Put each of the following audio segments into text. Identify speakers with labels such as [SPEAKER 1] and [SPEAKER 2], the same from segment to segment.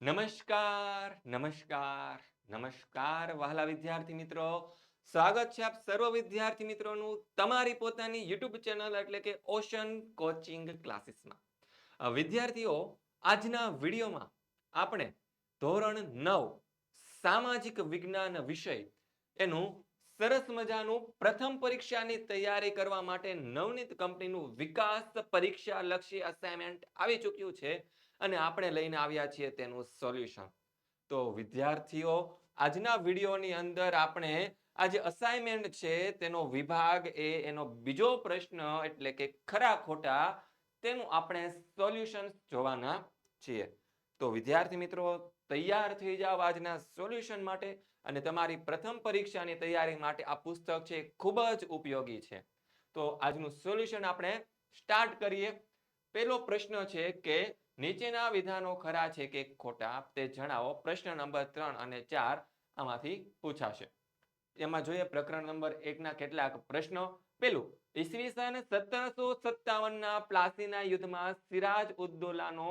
[SPEAKER 1] નમસ્કાર નમસ્કાર નમસ્કાર, વહાલા વિદ્યાર્થી મિત્રો. સ્વાગત છે આપ સર્વ વિદ્યાર્થી મિત્રોનું તમારી પોતાની યુટ્યુબ ચેનલ એટલે કે ઓશન કોચિંગ ક્લાસીસમાં. વિદ્યાર્થીઓ, આજના વિડીયોમાં આપણે ધોરણ નવ, સામાજિક વિજ્ઞાન વિષય, એનું સરસ મજાનું પ્રથમ પરીક્ષાની તૈયારી કરવા માટે નવનીત કંપનીનું વિકાસ પરીક્ષા લક્ષી અસાઇનમેન્ટ આવી ચૂક્યું છે. અને આપણે લઈને આવ્યા છીએ તેનું સોલ્યુશન. તો વિદ્યાર્થીઓ, આજના વિડીયોની અંદર આપણે આ જે અસાઇનમેન્ટ છે, તેનો વિભાગ એ, એનો બીજો પ્રશ્ન એટલે કે ખરા ખોટા, તેનું આપણે સોલ્યુશન જોવાના છીએ. તો વિદ્યાર્થી મિત્રો, તૈયાર થઈ જાઓ આજના સોલ્યુશન માટે અને તમારી પ્રથમ પરીક્ષાની તૈયારી માટે આ પુસ્તક છે ખૂબ જ ઉપયોગી છે. તો આજનું સોલ્યુશન આપણે સ્ટાર્ટ કરીએ. પહેલો પ્રશ્ન છે કે નીચેના વિધાનો ખરા છે કે ખોટા, તે જણાવો પ્રશ્ન નંબર ત્રણ અને ચાર આમાંથી પૂછાશે. એમાં જોઈએ પ્રકરણ નંબર એકના કેટલાક પ્રશ્નો. પેલું, ઈસવીસન સત્તરસો સત્તાવનના પ્લાસીના યુદ્ધમાં સિરાજ ઉદ્દોલાનો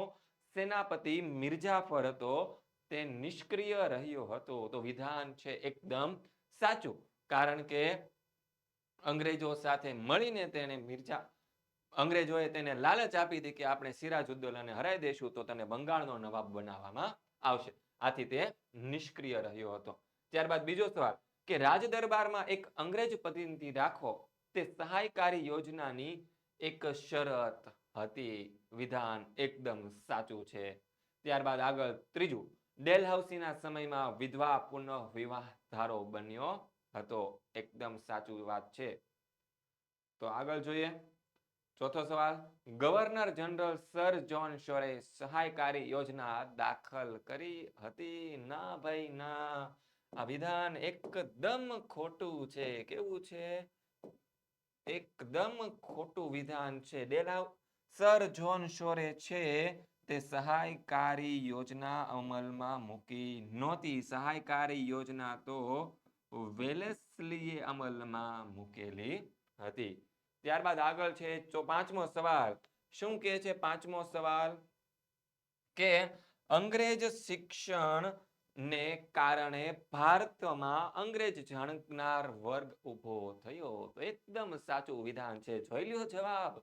[SPEAKER 1] સેનાપતિ મિર્જાફર હતો, તે નિષ્ક્રિય રહ્યો હતો. તો વિધાન છે એકદમ સાચું. કારણ કે અંગ્રેજો સાથે મળીને તેને મિર્જા અંગ્રેજોએ તેને લાલચ આપી હતી કે આપણે સિરાજ ઉદ્દૌલાને હરાઈ દેશું તો તને બંગાળનો નવાબ બનાવવામાં આવશે. આથી તે નિષ્ક્રિય રહ્યો હતો. ત્યારબાદ બીજો સવાલ, કે રાજ દરબારમાં એક અંગ્રેજ પ્રતિનિધિ રાખો, તે સહાયકારી યોજનાની એક શરત હતી. વિધાન એકદમ સાચું છે. ત્યારબાદ આગળ ત્રીજું ડેલહાઉસીના સમયમાં વિધવા પુનઃ વિવાહ ધારો બન્યો હતો. એકદમ સાચું વાત છે. તો આગળ જોઈએ. ચોથો સવાલ, ગવર્નર જનરલ સર જોન શોરે સહાયકારી યોજના દાખલ કરી હતી? ના ભાઈ, ના. આ વિધાન એકદમ ખોટું છે. કેવું છે? એકદમ ખોટું વિધાન છે. ડેલાવ સર જોન શોરે છે તે સહાયકારી યોજના અમલમાં મૂકી નહોતી. સહાયકારી યોજના તો વેલેસલીએ અમલમાં મૂકેલી હતી. ત્યારબાદ આગળ છે પાંચમો સવાલ. શું કહે છે પાંચમો સવાલ? કે અંગ્રેજ શિક્ષણ ને કારણે ભારતમાં અંગ્રેજ જાણનાર વર્ગ ઊભો થયો. તો એકદમ સાચું વિધાન છે. જોઈ લ્યો જવાબ.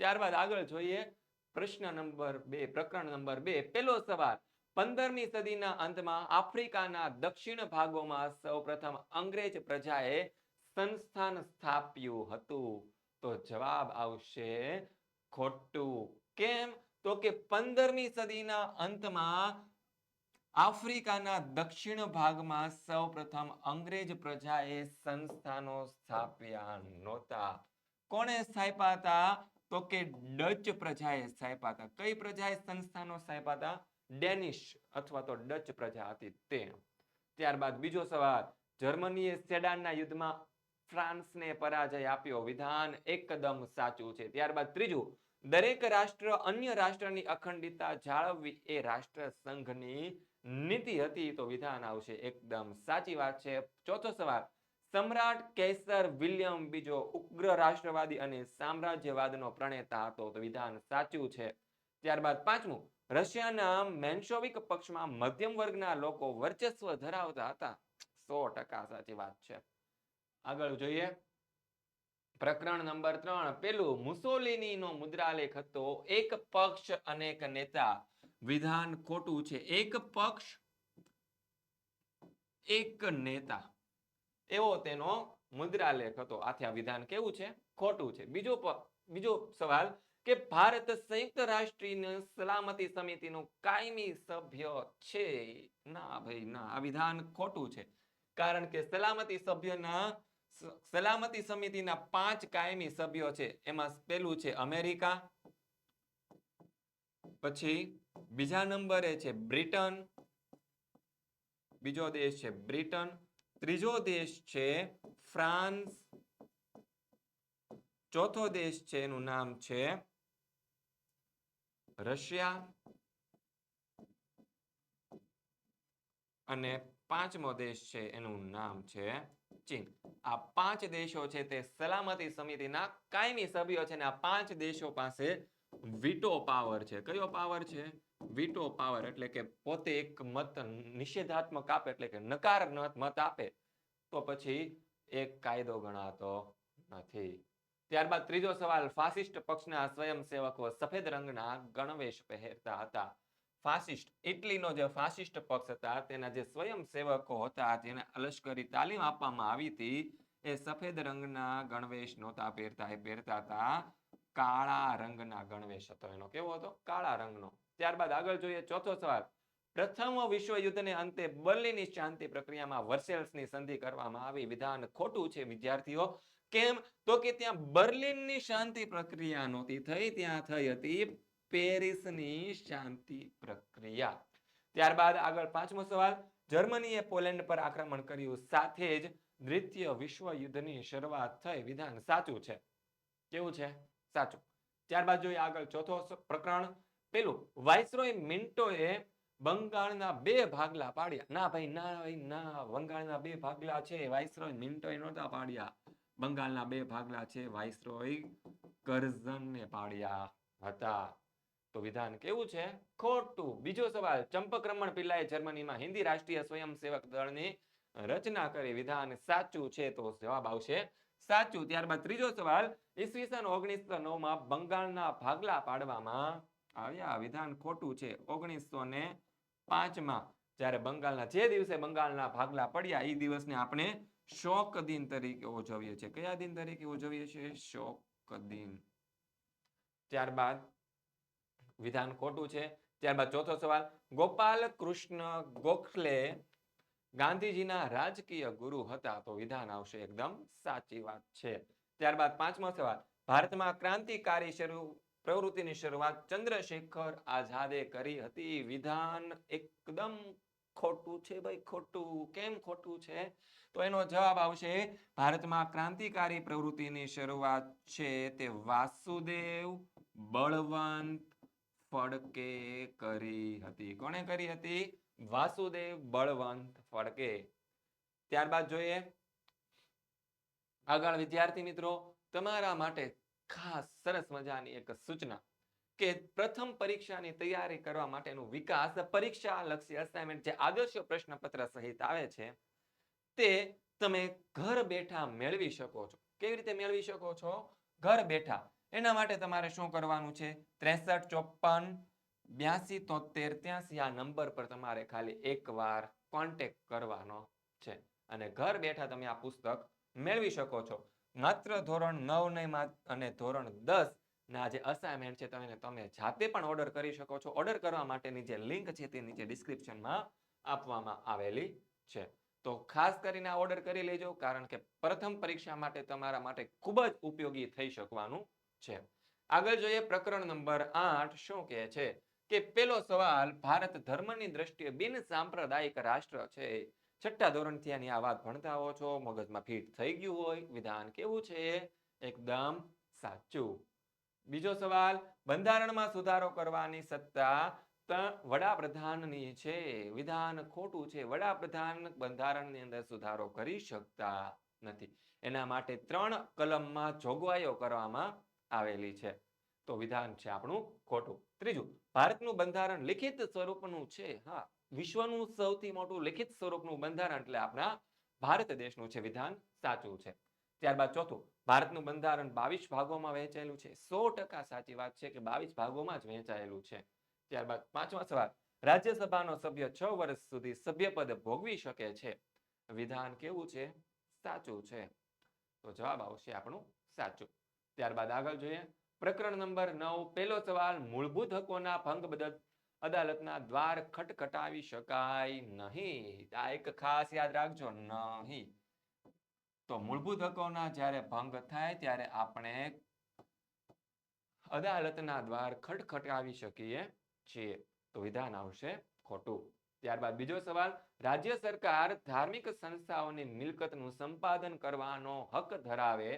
[SPEAKER 1] ત્યારબાદ આગળ જોઈએ પ્રશ્ન નંબર બે, પ્રકરણ નંબર બે. પેલો સવાલ. પંદરમી સદીના અંતમાં આફ્રિકાના દક્ષિણ ભાગોમાં સૌપ્રથમ અંગ્રેજ પ્રજાએ સંસ્થાન સ્થાપ્યું હતું. તો જવાબ આવશે ખોટું. કેમ? તો કે પંદરમી સદીના અંતમાં આફ્રિકાના દક્ષિણ ભાગમાં સૌપ્રથમ અંગ્રેજ પ્રજાએ સંસ્થાનો સ્થાપ્યા નહોતા. કોણે સ્થાપ્યા હતા? તો કે ડચ પ્રજાએ સ્થાપ્યા હતા. કઈ પ્રજાએ સંસ્થાનો સ્થાપ્યા હતા? ડેનિશ અથવા તો ડચ પ્રજા હતી તે ત્યારબાદ બીજો સવાલ, જર્મનીએ સેડાનના યુદ્ધમાં ફ્રાન્સને પરાજય આપ્યો. વિધાન એકદમ સાચું છે. ત્યારબાદ ત્રીજું, દરેક રાષ્ટ્ર અન્ય રાષ્ટ્રની અખંડિતતા જાળવવી એ રાષ્ટ્ર નીતિ હતી. તો વિધાન આવશે એકદમ સાચી વાત છે. ચોથો સવાલ, સમ્રાટ કેસર વિલિયમ બીજો ઉગ્ર રાષ્ટ્રવાદી અને સામ્રાજ્યવાદનો પ્રણેતા હતો. તો વિધાન સાચું છે. ત્યારબાદ પાંચમું, રશિયાના મેન્શોવિક પક્ષમાં મધ્યમ વર્ગના લોકો વર્ચસ્વ ધરાવતા હતા. સો ટકા સાચી વાત છે. આગળ જોઈએ. પ્રકરણ નંબર ત્રણ, પેલું મુસોલિનીનો મુદ્રાલેખ હતો. એક પક્ષ અનેક નેતા. વિધાન ખોટું છે. એક પક્ષ, એક નેતા. એવો તેનો મુદ્રાલેખ હતો. આથી આ વિધાન કેવું છે? ખોટું છે. બીજો બીજો સવાલ કે ભારત સંયુક્ત રાષ્ટ્રીય સલામતી સમિતિનું કાયમી સભ્ય છે? ના ભાઈ, ના. આ વિધાન ખોટું છે. કારણ કે સલામતી સભ્યના સલામતી સમિતિના પાંચ કાયમી સભ્યો છે. એમાં પેલું છે અમેરિકા, પછી બીજા નંબરે છે બ્રિટન, બીજો દેશ છે બ્રિટન, ત્રીજો દેશ છે ફ્રાન્સ, ચોથો દેશ છે એનું નામ છે રશિયા, અને પાંચમો દેશ છે એનું નામ છે ચીન. આ પાંચ દેશો છે તે સલામતી સમિતિના કાયમી સભ્યો છે અને આ પાંચ દેશો પાસે વીટો પાવર છે. કયો પાવર છે? વીટો પાવર એટલે કે પોતે એક મત નિષેધાત્મક આપે એટલે કે નકારાત્મક મત આપે. તો પછી એક કાયદો ગણાતો નથી. ત્યારબાદ ત્રીજો સવાલ ફાસિસ્ટ પક્ષના સ્વયંસેવકો સફેદ રંગના ગણવેશ પહેરતા હતા. ફાસિસ્ટ ઇટલીનો જે ફાસિસ્ટ પક્ષ હતા, તેના જે સ્વયંસેવકો હતા, જેને અલશ્કરી તાલીમ આપવામાં આવી હતી, એ સફેદ રંગના ગણવેશ નહોતા પહેરતા, એ પહેરતા હતા કાળા રંગના ગણવેશ હતો એનો. કેવો હતો? કાળા રંગનો. ત્યારબાદ આગળ જોઈએ ચોથો સવાલ. પ્રથમ વિશ્વ યુદ્ધને અંતે બર્લિનની શાંતિ પ્રક્રિયામાં વર્સેલ્સની સંધિ કરવામાં આવી. વિધાન ખોટું છે, વિદ્યાર્થીઓ. કેમ? તો કે ત્યાં બર્લિનની શાંતિ પ્રક્રિયા નહોતી થઈ, ત્યાં થઈ હતી પેરિસની શાંતિ પ્રક્રિયા. ત્યારબાદ આગળ પાંચમો સવાલ, જર્મનીએ પોલેન્ડ પર આક્રમણ કર્યું સાથે જ દ્વિતીય વિશ્વ શરૂઆત થઈ. વિધાન સાચું છે? કેવું છે? સાચું. ત્યારબાદ જોઈએ આગળ ચોથો પ્રકરણ. પેલું, વાઇસરોય મિન્ટોએ બંગાળના બે ભાગલા પાડ્યા. ના ભાઈ ના ભાઈ, ના, બંગાળના બે ભાગલા છે, વાઇસરોય મિન્ટોએ નહોતા પાડ્યા. બંગાળના બે ભાગલા છે, વાઇસરોય કરઝનને પાડ્યા હતા. તો વિધાન કેવું છે? ખોટું બીજો સવાલ ચંપકરમણ પિલ્લાએ જર્મનીમાં હિન્દી રાષ્ટ્રીય સ્વયંસેવક દળની રચના કરી. વિધાન સાચું છે તો જવાબ આવશે સાચું. ત્યારબાદ ત્રીજો સવાલ, ઈસવીસન ઓગણીસો નવમાં બંગાળના ભાગલા પાડવામાં આવ્યા. વિધાન ખોટું છે. ઓગણીસો ને પાંચમાં જ્યારે બંગાળના જે દિવસે બંગાળના ભાગલા પડ્યા એ દિવસને આપણે શોક દિન તરીકે ઉજવીએ છીએ. કયા દિન તરીકે ઉજવીએ છીએ? શોક દિન. ત્યારબાદ વિધાન ખોટું છે. ત્યારબાદ ચોથો સવાલ, ગોપાલ કૃષ્ણ ગોખલે ગાંધીજીના રાજકીય ગુરુ હતા તો વિધાન આવશે એકદમ સાચી વાત છે. ત્યારબાદ પાંચમો સવાલ, ભારતમાં ક્રાંતિકારી શરૂ, પ્રવૃત્તિની શરૂઆત ચંદ્રશેખર આઝાદે કરી હતી. વિધાન એકદમ ખોટું છે ભાઈ, ખોટું. કેમ ખોટું છે? તો એનો જવાબ આવશે, ભારતમાં ક્રાંતિકારી પ્રવૃત્તિની શરૂઆત છે તે વાસુદેવ બળવંત ફડકે કરી હતી. કોણે કરી હતી? વાસુદેવ બળવંત ફડકે. ત્યારબાદ જોઈએ. આગળ વિદ્યાર્થી મિત્રો, તમારા માટે ખાસ સરસ મજાની એક સૂચના કે પ્રથમ પરીક્ષાની તૈયારી કરવા માટેનું વિકાસ પરીક્ષા લક્ષી અસાઇનમેન્ટ જે આદર્શ પ્રશ્નપત્ર સહિત આવે છે, તે તમે ઘર બેઠા મેળવી શકો છો. કેવી રીતે મેળવી શકો છો? ઘર બેઠા એના માટે તમારે શું કરવાનું છે? ત્રેસઠ ચોપન બ્યાસી તોતેર ત્યાસી આ નંબર પર તમારે ખાલી એકવાર કોન્ટેક્ટ કરવાનો છે. અને ઘર બેઠા તમે આ પુસ્તક મેળવી શકો છો. માત્ર ધોરણ નવ નહીં અને ધોરણ દસ ના જે અસાઇનમેન્ટ છે તમે તમે જાતે પણ ઓર્ડર કરી શકો છો. ઓર્ડર કરવા માટેની જે લિંક છે તે નીચે ડિસ્ક્રિપ્શનમાં આપવામાં આવેલી છે. તો ખાસ કરીને આ ઓર્ડર કરી લેજો, કારણ કે પ્રથમ પરીક્ષા માટે તમારા માટે ખૂબ જ ઉપયોગી થઈ શકવાનું છે. આગળ જોઈએ પ્રકરણ નંબર આઠ શું કહે છે કે પેલો સવાલ, ભારત ધર્મની દ્રષ્ટિએ બિન સાંપ્રદાયિક રાષ્ટ્ર છે? છઠ્ઠા ધોરણથી આની આ વાત ભણતા હો છો? મગજમાં ફિટ થઈ ગયું હોય? વિધાન કેવું છે? એકદમ સાચું. બીજો સવાલ, બંધારણમાં સુધારો કરવાની સત્તા વડાપ્રધાનની છે? વિધાન ખોટું છે? વડાપ્રધાન બંધારણની અંદર સુધારો કરી શકતા નથી. એના માટે ત્રણ કલમમાં જોગવાઈઓ કરવામાં આવેલી છે. તો વિધાન છે આપણું ખોટું. ત્રીજું, ભારતનું બંધારણ લિખિત સ્વરૂપનું છે. હા, વિશ્વનું સૌથી મોટું લિખિત સ્વરૂપનું બંધારણ એટલે આપણા ભારત દેશનું છે વિધાન સાચું છે. ત્યારબાદ ચોથું, ભારતનું બંધારણ બાવીસ ભાગોમાં વહેંચાયેલું છે. સો ટકા સાચી વાત છે કે બાવીસ ભાગોમાં જ વહેંચાયેલું છે. ત્યારબાદ પાંચમા સવાલ, રાજ્યસભાનો સભ્ય છ વર્ષ સુધી સભ્યપદ ભોગવી શકે છે? વિધાન કેવું છે? સાચું છે. તો જવાબ આવશે આપણું સાચું. ત્યારબાદ આગળ જોઈએ. પ્રકરણ નંબર નવ, પહેલો સવાલ, મૂળભૂત હકોના ભંગ બદલ અદાલતના દ્વાર ખટખટાવી શકાય નહીં. આ એક ખાસ યાદ રાખજો, નહીં. તો મૂળભૂત હકોના જ્યારે ભંગ થાય ત્યારે આપણે અદાલતના દ્વાર ખટખટાવી શકીએ છીએ. તો વિધાન આવશે ખોટું. ત્યારબાદ બીજો સવાલ, રાજ્ય સરકાર ધાર્મિક સંસ્થાઓની મિલકતનું સંપાદન કરવાનો હક ધરાવે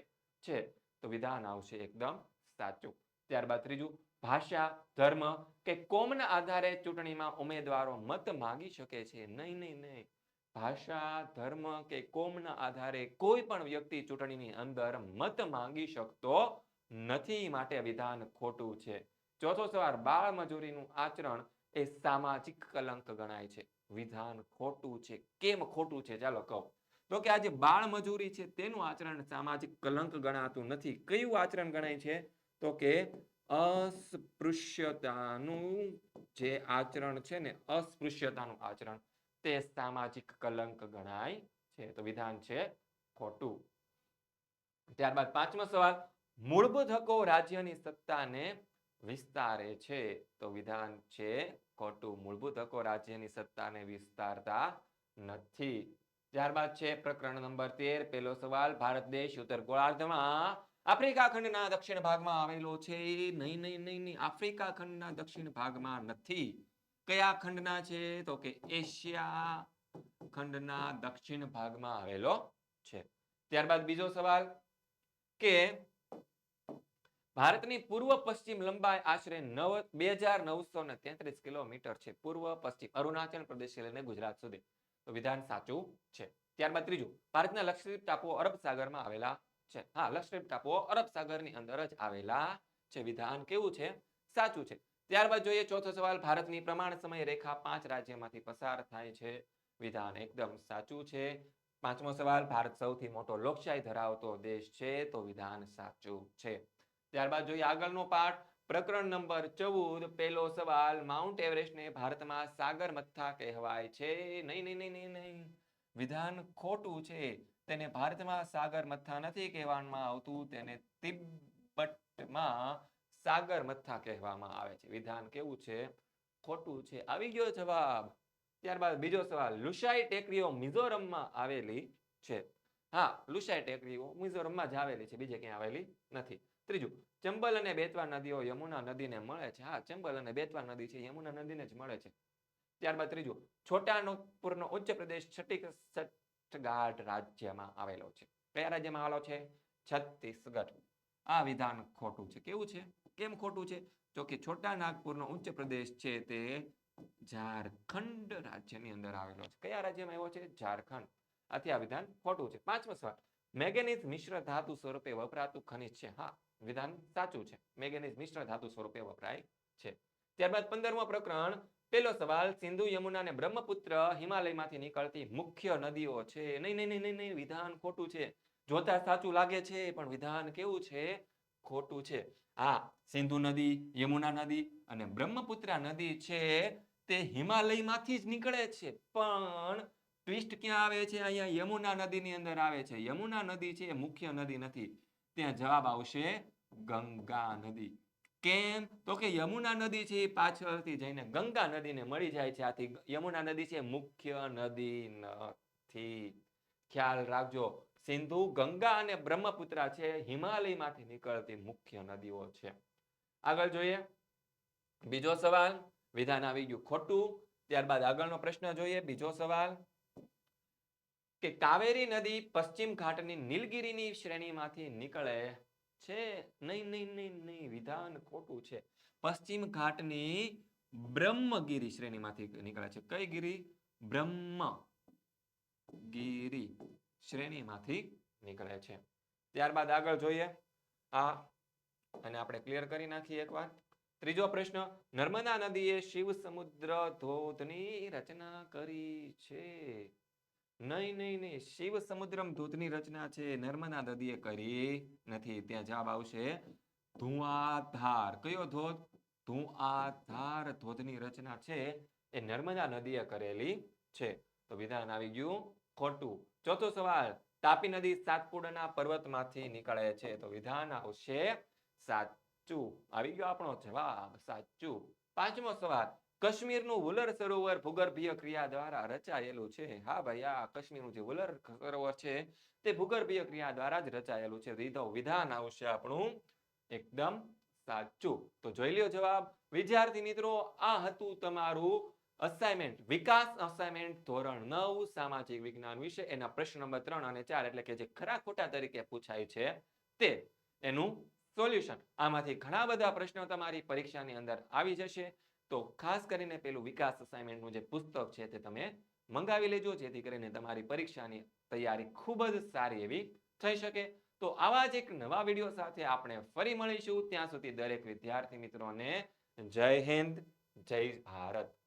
[SPEAKER 1] છે. તો વિધાન આવશે એકદમ સાચું. ત્યારબાદ ત્રીજું, ભાષા, ધર્મ કે કોમના આધારે ચૂંટણીમાં ઉમેદવારો મત માગી શકે છે? નહીં નહીં નહીં. ભાષા, ધર્મ કે કોમના આધારે કોઈ પણ વ્યક્તિ ચૂંટણીની અંદર મત માંગી શકતો નથી માટે વિધાન ખોટું છે. ચોથો સવાર બાળ મજૂરીનું આચરણ એ સામાજિક કલંક ગણાય છે. વિધાન ખોટું છે. કેમ ખોટું છે? ચાલો કહો. તો કે આ જે બાળ મજૂરી છે, તેનું આચરણ સામાજિક કલંક ગણાતું નથી. કયું આચરણ ગણાય છે? તો કે અસ્પૃશ્યતાનું જે આચરણ છે ને, અસ્પૃશ્યતાનું આચરણ, તે સામાજિક કલંક ગણાય છે. તો વિધાન છે ખોટું. ત્યારબાદ પાંચમો સવાલ મૂળભૂત હકો રાજ્યની સત્તાને વિસ્તારે છે. તો વિધાન છે ખોટું. મૂળભૂત હકો રાજ્યની સત્તાને વિસ્તારતા નથી. ત્યારબાદ છે પ્રકરણ નંબર તેર પેલો સવાલ, ભારત દેશ, ઉત્તર ગોળાર્ધમાં આફ્રિકા ખંડના દક્ષિણ ભાગમાં આવેલો છે. નહીં નહીં નહીં નહીં, આફ્રિકા ખંડના દક્ષિણ ભાગમાં નથી. કયા ખંડના છે? તો કે એશિયા ખંડના દક્ષિણ ભાગમાં આવેલો છે. ત્યારબાદ બીજો સવાલ કે ભારતની પૂર્વ પશ્ચિમ લંબાઈ આશરે નવ, બે હજાર નવસો ને તેત્રીસ કિલોમીટર છે. પૂર્વ પશ્ચિમ અરુણાચલ પ્રદેશ લઈને ગુજરાત સુધી. વિધાન સાચું છે. ત્યારબાદ ત્રીજું, ભારતના લક્ષદ્વીપ ટાપુઓ અરબ સાગરમાં આવેલા છે. હા, લક્ષદ્વીપ ટાપુઓ અરબ સાગરની અંદર જ આવેલા છે. વિધાન કેવું છે? સાચું છે. ત્યારબાદ જોઈએ, ચોથો સવાલ, ભારતની પ્રમાણ સમય રેખા પાંચ રાજ્યમાંથી પસાર થાય છે. વિધાન એકદમ સાચું છે. પાંચમો સવાલ, ભારત સૌથી મોટો લોકશાહી ધરાવતો દેશ છે, તો વિધાન સાચું છે. ત્યારબાદ જોઈએ આગળનો પાઠ પ્રકરણ નંબર ચૌદ, પહેલો સવાલ માઉન્ટ એવરેસ્ટને ભારતમાં સાગર મથા કહેવાય છે. નહીં નહીં નહીં નહીં નહીં. વિધાન ખોટું છે. તેને ભારતમાં સાગર મથા નથી કહેવામાં આવતું. તેને તિબ્બતમાં સાગર મથા કહેવામાં આવે છે. વિધાન કેવું છે? ખોટું છે. આવી ગયો જવાબ. ત્યારબાદ બીજો સવાલ. લુસાઈ ટેકરીઓ મિઝોરમમાં આવેલી છે. હા, લુસાઈ ટેકરીઓ મિઝોરમમાં જ આવેલી છે. બીજે ક્યાંય આવેલી નથી. ત્રીજું, ચંબલ અને બેતવા નદીઓ યમુના નદીને મળે છે. હા, ચંબલ અને બેતવા નદી છે, યમુના નદીને જ મળે છે. ત્યારબાદ ત્રીજું, છોટાનગપુરનો ઉચ્ચ પ્રદેશ છત્તીસગઢ રાજ્યમાં આવેલો છે. કયા રાજ્યમાં આવેલો છે? છત્તીસગઢ. આ વિધાન ખોટું છે. કેવું છે? કેમ ખોટું છે? તો કે છોટા નાગપુરનો ઉચ્ચ પ્રદેશ છે તે ઝારખંડ રાજ્યની અંદર આવેલો છે. કયા રાજ્યમાં આવ્યો છે? ઝારખંડ. આથી આ વિધાન ખોટું છે. પાંચમો સવાલ, મેંગેનીઝ મિશ્ર ધાતુ સ્વરૂપે વપરાતું ખનિજ છે. હા વિધાન સાચું છે. મેંગેનીઝ મિશ્ર ધાતુ સ્વરૂપે વપરાય છે. ત્યારબાદ પંદરમો પ્રકરણ પેલો સવાલ, સિંધુ યમુના અને બ્રહ્મપુત્ર હિમાલયમાંથી નીકળતી મુખ્ય નદીઓ છે. નહીં નહીં નહીં નહીં, વિધાન ખોટું છે. જોતા સાચું લાગે છે, પણ વિધાન કેવું છે? ખોટું છે. હા, સિંધુ નદી, યમુના નદી અને બ્રહ્મપુત્રા નદી છે તે હિમાલયમાંથી જ નીકળે છે. પણ ટ્વિસ્ટ ક્યાં આવે છે? અહીંયા યમુના નદીની અંદર આવે છે. યમુના નદી છે એ મુખ્ય નદી નથી. ત્યાં જવાબ આવશે ગંગા નદી. કેમ? તો કે યમુના નદી છે પાછળથી જઈને ગંગા નદીને મળી જાય છે. આથી યમુના નદી છે મુખ્ય નદી નથી. ખ્યાલ રાખજો. સિંધુ, ગંગા અને બ્રહ્મપુત્રા છે હિમાલયમાંથી નીકળતી મુખ્ય નદીઓ છે. આગળ જોઈએ. બીજો સવાલ. વિધાન આવી ગયું ખોટું. ત્યારબાદ આગળનો પ્રશ્ન જોઈએ. બીજો સવાલ. કે કાવેરી નદી પશ્ચિમ ઘાટની નીલગીરીની શ્રેણીમાંથી નીકળે છે. નહીં નહીં નહીં નહીં, વિધાન ખોટું છે. પશ્ચિમ ઘાટની બ્રહ્મગીરી શ્રેણીમાંથી નીકળે છે. કઈ ગીરી? બ્રહ્મ ગીરી શ્રેણીમાંથી નીકળે છે. ત્યારબાદ આગળ જોઈએ. આ અને આપણે ક્લિયર કરી નાખીએ એકવાર. ત્રીજો પ્રશ્ન, નર્મદા નદીએ શિવ સમુદ્ર ધોધની રચના કરી છે. નહીં નહીં નહીં. શિવ સમુદ્રમ ધૂતની રચના છે. નર્મદા નદીએ કરી નથી. ત્યાં જવાબ આવશે ધુઆધાર. કયો ધોધ? ધુઆધાર ધોધની રચના છે. એ નર્મદા નદીએ કરેલી છે. તો વિધાન આવી ગયું ખોટું. ચોથો સવાલ, તાપી નદી સાતપુડાના પર્વતમાંથી નીકળે છે. તો વિધાન આવશે સાચું. આવી ગયો આપણો જવાબ, સાચું. પાંચમો સવાલ કાશ્મીરનું વુલર સરોવર ભૂગર્ભીય ક્રિયા દ્વારા રચાયેલું છે. હા ભાઈ, આ કાશ્મીરનું જે વુલર સરોવર છે, તે ભૂગર્ભીય ક્રિયા દ્વારા જ રચાયેલું છે. રીધો વિધાન આવશે આપણું એકદમ સાચું. તો જોઈ લ્યો જવાબ. વિદ્યાર્થી મિત્રો, આ હતું તમારું અસાઇનમેન્ટ વિકાસ અસાઇનમેન્ટ ધોરણ નવ, સામાજિક વિજ્ઞાન વિશે. એના પ્રશ્ન નંબર ત્રણ અને ચાર એટલે કે જે ખરા ખોટા તરીકે પૂછાય છે, તે એનું સોલ્યુશન આમાંથી ઘણા બધા પ્રશ્નો તમારી પરીક્ષાની અંદર આવી જશે. તો ખાસ કરીને પેલું વિકાસ અસાઇનમેન્ટનું જે પુસ્તક છે તે તમે મંગાવી લેજો, જેથી કરીને તમારી પરીક્ષાની તૈયારી ખૂબ જ સારી એવી થઈ શકે. તો આવા જ એક નવા વીડિયો સાથે આપણે ફરી મળીશું. ત્યાં સુધી દરેક વિદ્યાર્થી મિત્રોને જય હિન્દ, જય ભારત.